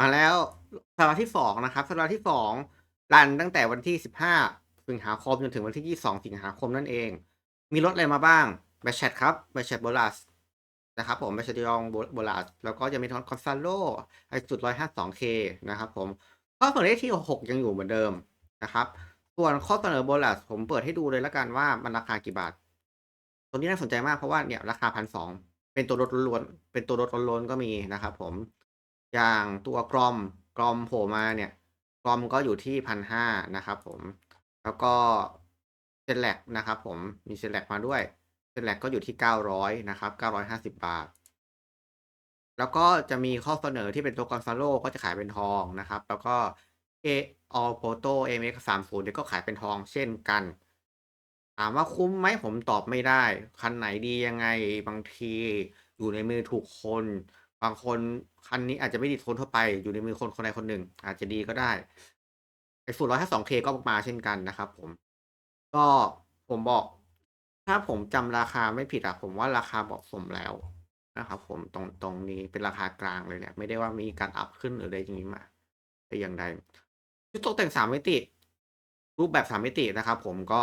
มาแล้วสัปดาห์ที่สองนะครับสัปดาห์ที่สองรันตั้งแต่วันที่15สิงหาคมจนถึงวันที่22สิงหาคมนั่นเอง มีรถอะไรมาบ้างแบชแชทครับแบชแชทโบลัสนะครับผมแบชแชทยองโบลัสแล้วก็จะมีทอนคอนซาโลไอจุด 152K นะครับผมข้อเสนอที่6ยังอยู่เหมือนเดิมนะครับ ส่วนข้อเสนอโบลัสผมเปิดให้ดูเลยล้วกันว่ามันราคากี่บาท ตัวนี้น่าสนใจมากเพราะว่าเนี่ยราคาพันสองเป็นตัวรถล้วนเป็นตัวรถล้วนก็มีนะครับผม อย่างตัวกรอมกรอมโผล่มาเนี่ยกรอมก็อยู่ที่พันห้านะครับผม แล้วก็เซนแลกนะครับผมมีเซนแลกมาด้วยเซนแลกก็อยู่ที่เก้าร้อยนะครับเก้าร้อยห้าสิบบาท แล้วก็จะมีข้อเสนอที่เป็นตัวกอนซาโลก็จะขายเป็นทองนะครับ แล้วก็เอออโปโตเอ็มกสามศูนย์เนี่ยก็ขายเป็นทองเช่นกันถามว่าคุ้มไหมผมตอบไม่ได้ คันไหนดียังไงบางทีอยู่ในมือถูกคน บางคนคันนี้อาจจะไม่ดีคนทั่วไป อยู่ในมือคนคนใดคนหนึ่ง อาจจะดีก็ได้ไอ้สูตรร้อยห้าสองเคก็มาเช่นกันนะครับ ผม ก็ผมบอก ถ้าผมจำราคาไม่ผิดอะผมว่าราคาเหมาะสมแล้วนะครับ ผมตรงตรงนี้เป็นราคากลางเลยเนี่ยไม่ได้ว่ามีการอัพขึ้นหรืออะไรอย่างนี้มาแต่อย่างใดชุดตกแต่งสามมิติ รูปแบบสามมิตินะครับ ผมก็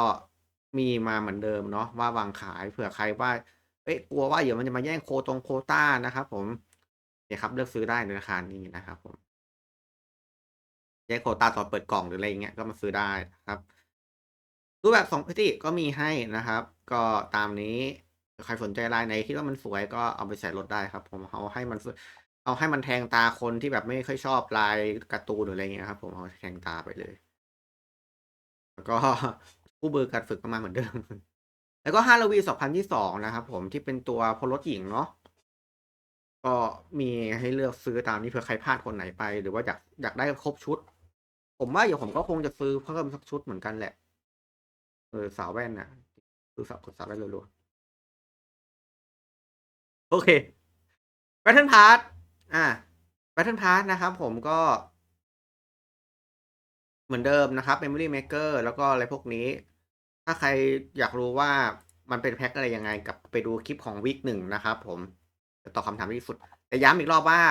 มีมาเหมือนเดิมเนาะว่าวางขายเผื่อใครว่าเอ้ยกลัวว่าเดี๋ยวมันจะมาแย่งโคตรงโคต้านะครับ ผม ครับเลือกซื้อได้ในราคานี้นะครับผมแย่งโควตาตอนเปิดกล่องหรืออะไรอย่างเงี้ยก็มาซื้อได้นะครับรูปแบบสองมิติก็มีให้นะครับ ก็ตามนี้ใครสนใจลายไหนคิดว่ามันสวยก็เอาไปใส่รถได้ครับ ผมเอาให้มันเอาให้มันแทงตาคนที่แบบไม่ค่อยชอบลายการ์ตูนหรืออะไรเงี้ยครับ ผมเอาแทงตาไปเลย แล้วก็คู่มือการฝึกก็มาเหมือนเดิม แล้วก็ฮาโลวีน2022 นะครับผมที่เป็นตัวพลรถหญิงเนาะ ก็มีให้เลือกซื้อตามนี้เผื่อใครพลาดคนไหนไป หรือว่าอยากอยากได้ครบชุด ผมว่าเดี๋ยวผมก็คงจะซื้อเพิ่มสักชุดเหมือนกันแหละ เออสาวแว่นน่ะซื้อสาวกดสาวแว่นรัวๆโอเคแบทเทิลพาร์ทอ่าแบทเทิลพาร์ทนะครับผมก็ เหมือนเดิมนะครับ Memory Maker แล้วก็อะไรพวกนี้ ถ้าใครอยากรู้ว่ามันเป็นแพ็คอะไรยังไงกับไปดูคลิปของวิกหนึ่งนะครับผม ตอบคำถามที่สุด แต่ย้ำอีกรอบว่า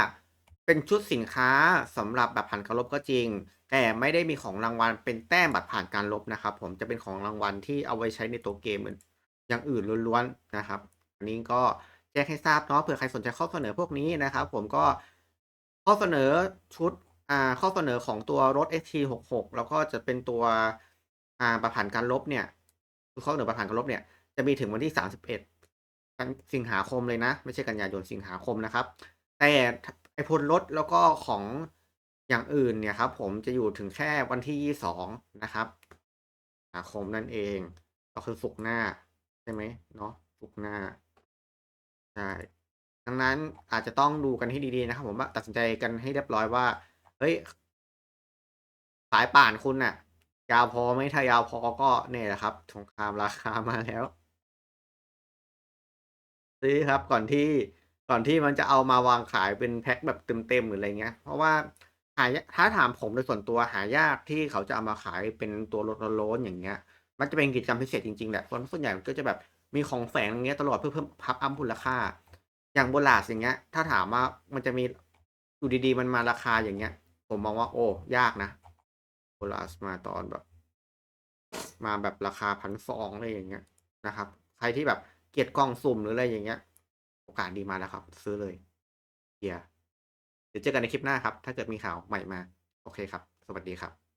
เป็นชุดสินค้าสำหรับแบบผ่านการลบก็จริง แต่ไม่ได้มีของรางวัลเป็นแต้มบัตรผ่านการลบนะครับ ผมจะเป็นของรางวัลที่เอาไว้ใช้ในตัวเกมอย่างอื่นล้วนๆนะครับ อันนี้ก็แจ้งให้ทราบเนาะเผื่อใครสนใจข้อเสนอพวกนี้นะครับ ผมก็ข้อเสนอชุดอ่าข้อเสนอของตัวรถ ST66 แล้วก็จะเป็นตัวอ่าประผ่านการลบเนี่ยข้อเสนอประผ่านการลบเนี่ยจะมีถึงวันที่ 31 สิงหาคมเลยนะ ไม่ใช่กันยายนสิงหาคมนะครับ แต่ไอพลรถแล้วก็ของอย่างอื่นเนี่ยครับ ผมจะอยู่ถึงแค่วันที่ 22 นะครับสิงหาคมนั่นเอง ก็คือสุกหน้า ใช่ไหมเนาะสุกหน้าใช่ดังนั้นอาจจะต้องดูกันให้ดีๆนะครับ ผมว่าตัดสินใจกันให้เรียบร้อยว่าเฮ้ยสายป่านคุณน่ะ ยาวพอไหมถ้ายาวพอก็เนี่ยแหละครับสงครามราคามาแล้ว ซื้อครับก่อนที่ก่อนที่มันจะเอามาวางขายเป็นแพ็คแบบเต็มๆหรืออะไรเงี้ย เพราะว่าหายถ้าถามผมโดยส่วนตัวหายากที่เขาจะเอามาขายเป็นตัวรถโล้นอย่างเงี้ย มันจะเป็นกิจกรรมพิเศษจริงๆแหละส่วนส่วนใหญ่ก็จะแบบมีของแฝงอย่างเงี้ยตลอดเพื่อเพิ่มพับอัพมูลค่า อย่างโบลาสอย่างเงี้ย ถ้าถามว่ามันจะมีอยู่ดีๆมันมาราคาอย่างเงี้ย ผมมองว่าโอ้ยากนะโบลาสมาตอนแบบ มาแบบราคาพันสองอะไรอย่างเงี้ยนะครับ ใครที่แบบ เกียดกล่องสุ่มหรืออะไรอย่างเงี้ย โอกาสดีมาแล้วครับ ซื้อเลยเกียเดี๋ยวเจอกันในคลิปหน้าครับ ถ้าเกิดมีข่าวใหม่มา โอเคครับ สวัสดีครับ